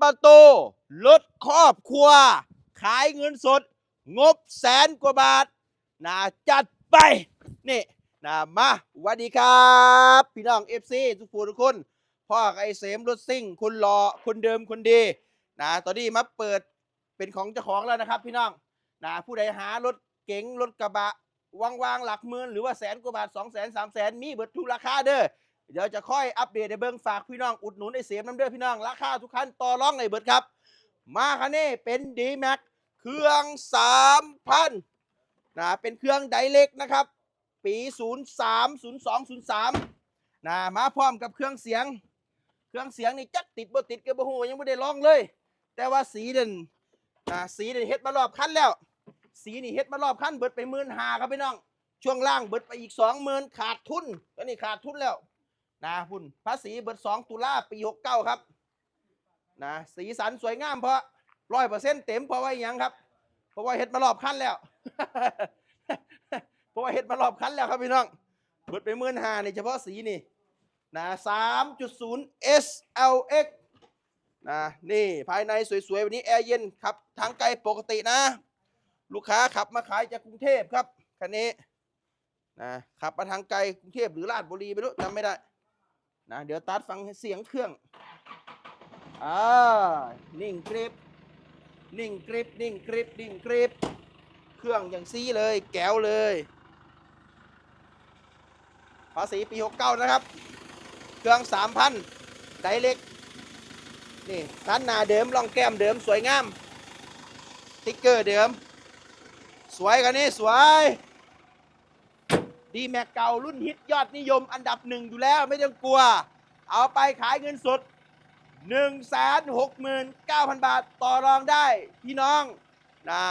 ประตูรถครอบครัว ขายเงินสด งบแสนกว่าบาทนะจัดไป นี่นะมาสวัสดีครับ พี่น้องเอฟซีทุกผู้ทุกคน พ่อไอเสมรถซิ่งคนรอคนเดิมคนดีนะตอนนี้มาเปิดเป็นของเจ้าของแล้วนะครับ พี่น้องนะผู้ใดหารถเก๋งรถกระบะวางๆหลักหมื่นหรือว่าแสนกว่าบาท2 0 0 0 0 3 0 0 0 0 มีเบิดทุกราคาเด้อ เดี๋ยวจะค่อยอัปเดตในเบิ้งฝากพี่น้องอุดหนุนไอเสียมน้ำเด้อพี่น้องราคาทุกคันต่อรองในเบิดครับ มาคันนี้เป็นดีแม็กเครื่องสามพันนะเป็นเครื่องไดเล็กนะครับ ปี 03 02 03นะมาพร้อมกับเครื่องเสียง เครื่องเสียงนี่จักติดบ่ติดก็บ่ฮู้ยังบ่ได้ลองเลย แต่ว่าสีเด่นนะสีเด่นเฮ็ดมารอบคันแล้ว สีนี่เฮ็ดมารอบคันเบิดไปหมื่นหาครับพี่น้อง ช่วงล่างเบิดไปอีกสองหมื่นขาดทุนตอนนี้ขาดทุนแล้ว นะพุ่นภาษีเบิดสองตุลาปีหกเก้าครับนะสีสันสวยงามเพราะร้อยเปอร์เซ็นต์เต็มเพราะว่าหยังครับ เพราะว่าเฮ็ดมารอบคันแล้ว เพราะว่าเฮ็ดมารอบคันแล้วครับพี่น้องเบิดไปหมื่นห้าในเฉพาะสีนี่นะสามจุดศูนย์ SLX นะนี่ภายในสวยๆวันนี้แอร์เย็นครับทางไกลปกตินะ ลูกค้าขับมาขายจากกรุงเทพครับคันนี้นะขับมาทางไกลกรุงเทพหรือราชบุรีไม่รู้จำไม่ได้ นะเดี๋ยวตัดฟังเสียงเครื่องอ่านิ่งกริบนิ่งกริบนิ่งกริบนิ่งกริบเครื่องอย่างซีเลยแก้วเลย ภาษีปี 69 นะครับ เครื่อง 3,000ไดเล็กนี่คันหน้าเดิมลองแก้มเดิมสวยงามติ๊กเกอร์เดิม สวยกันนี่สวย ดีแม็กเก่ารุ่นฮิตยอดนิยมอันดับหนึ่งอยู่แล้วไม่ต้องกลัว เอาไปขายเงินสด 1 6 9 0 0 0 บาทต่อรองได้พี่น้องนะ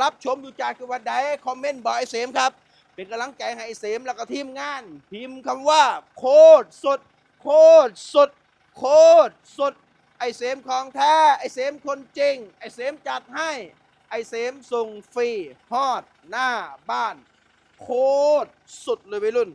รับชมอยู่จากจังหวัดใดคอมเมนต์บอกไอเสมครับ เป็นกำลังใจให้ไอเสมแล้วก็ทีมงาน พิมพ์คำว่า โคตรสด โคตรสด โคตรสด ไอเสมของแท้ ไอเสมคนจริง ไอเสมจัดให้ ไอเสมส่งฟรีฮอดหน้าบ้าน โคตรสุดเลยวัยรุ่น